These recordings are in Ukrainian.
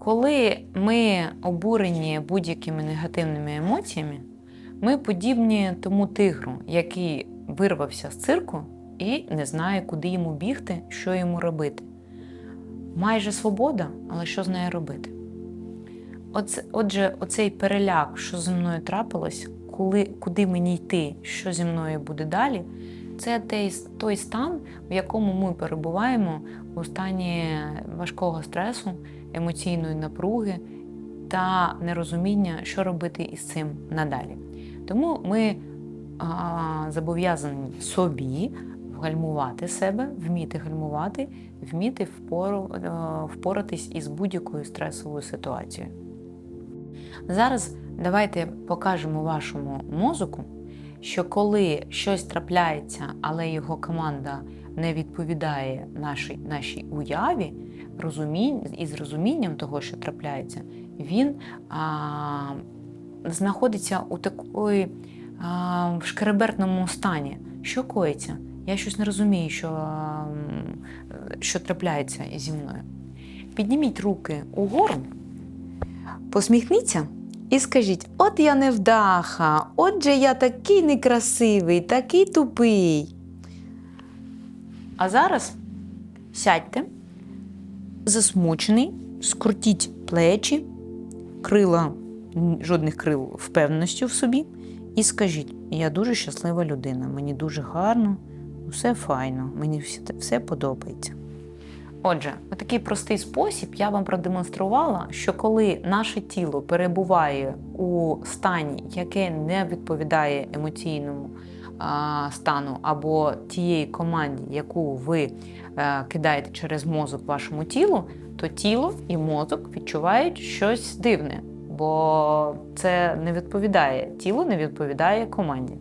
Коли ми обурені будь-якими негативними емоціями, ми подібні тому тигру, який вирвався з цирку і не знає, куди йому бігти, що йому робити. Майже свобода, але що з нею робити? Оце, отже, оцей переляк, що зі мною трапилось, коли, куди мені йти, що зі мною буде далі, це той, стан, в якому ми перебуваємо у стані важкого стресу, емоційної напруги та нерозуміння, що робити із цим надалі. Тому ми зобов'язані собі гальмувати себе, вміти гальмувати, вміти впору, е, впоратись із будь-якою стресовою ситуацією. Зараз давайте покажемо вашому мозоку, що коли щось трапляється, але його команда не відповідає нашій, нашій уяві, розумінь, із розумінням того, що трапляється, він а, знаходиться у такої а, в шкеребертному стані. Що коїться? Я щось не розумію, що, що трапляється зі мною. Підніміть руки угору, посміхніться і скажіть: от я невдаха, отже я такий некрасивий, такий тупий. А зараз сядьте, засмучений, скрутіть плечі, крила, жодних крил впевненості в собі, і скажіть: я дуже щаслива людина, мені дуже гарно, все файно, мені все подобається. Отже, у такий простий спосіб я вам продемонструвала, що коли наше тіло перебуває у стані, яке не відповідає емоційному стану або тієї команді, яку ви е, кидаєте через мозок вашому тілу, то тіло і мозок відчувають щось дивне, бо це не відповідає, тіло не відповідає команді.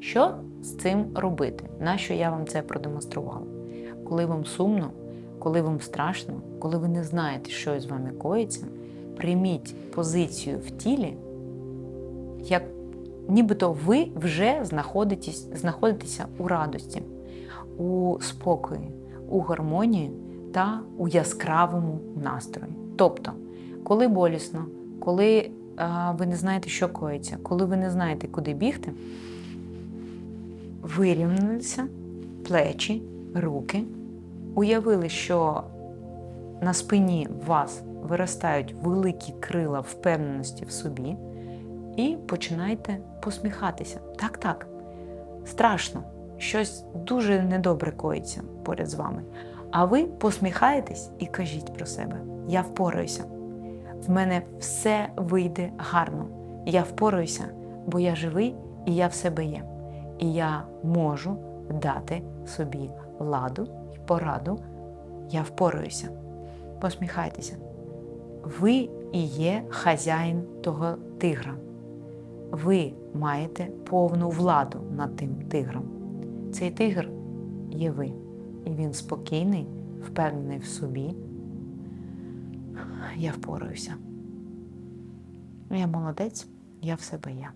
Що з цим робити? Нащо я вам це продемонструвала? Коли вам сумно, коли вам страшно, коли ви не знаєте, що з вами коїться, прийміть позицію в тілі, як нібито ви вже знаходитесь, знаходитеся у радості, у спокої, у гармонії та у яскравому настрої. Тобто, коли болісно, коли а, ви не знаєте, що коїться, коли ви не знаєте, куди бігти, вирівнялися плечі, руки, уявили, що на спині вас виростають великі крила впевненості в собі, і починайте посміхатися. Так, так, страшно, щось дуже недобре коїться поряд з вами. А ви посміхаєтесь і кажіть про себе: я впораюся. В мене все вийде гарно. Я впораюся, бо я живий і я в себе є. І я можу дати собі ладу і пораду. Я впораюся. Посміхайтеся. Ви і є хазяїн того тигра. Ви маєте повну владу над тим тигром. Цей тигр є ви. І він спокійний, впевнений в собі. Я впораюся. Я молодець, я в себе є.